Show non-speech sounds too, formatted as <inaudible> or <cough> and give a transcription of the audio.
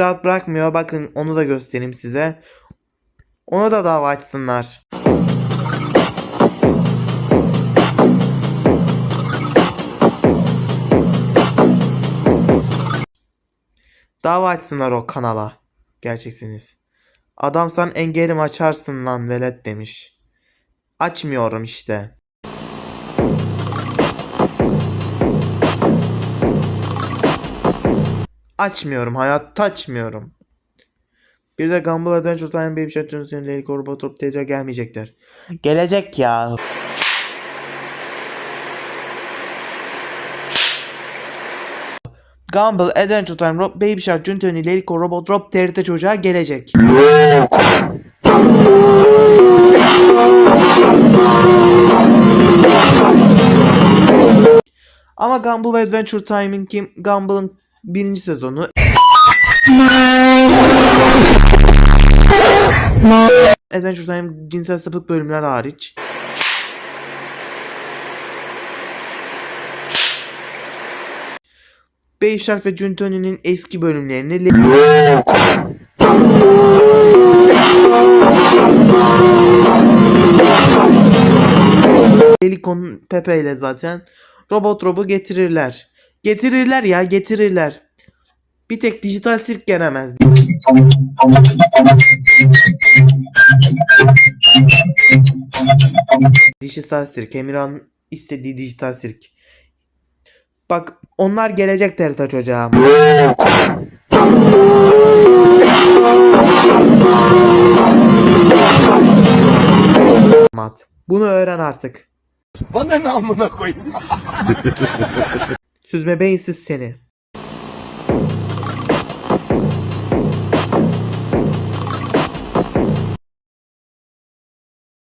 Rahat bırakmıyor. Bakın onu da göstereyim size. Ona da dava açsınlar. Dava açsınlar o kanala. Gerçeksiniz. Adamsan engelim açarsın lan velet demiş. Açmıyorum işte. Açmıyorum hayatta açmıyorum. Bir de Gumball Adventure Time Baby Shark Johnson Lady Robot Top tekrar gelmeyecekler. Gelecek ya. Gumball Adventure Time Rob Baby Shark Junior Lady Robot Drop TRT çocuğa gelecek. Ama Gumball Adventure Time'in kim Gumball'ın birinci sezonu Adventure Time cinsel sapık bölümler hariç. Baby Shark ve Juntoni'nin eski bölümlerini Le- Lelico'nun Pepe ile zaten Robot Rob'u getirirler. Getirirler ya getirirler. Bir tek dijital sirk gelemez. Dijital sirk. Emirhan'ın istediği dijital sirk. Bak onlar gelecek TRT çocuğa. Mat. Bunu öğren artık. Bana ne amına koyayım? <laughs> Süzme beyinsiz seni.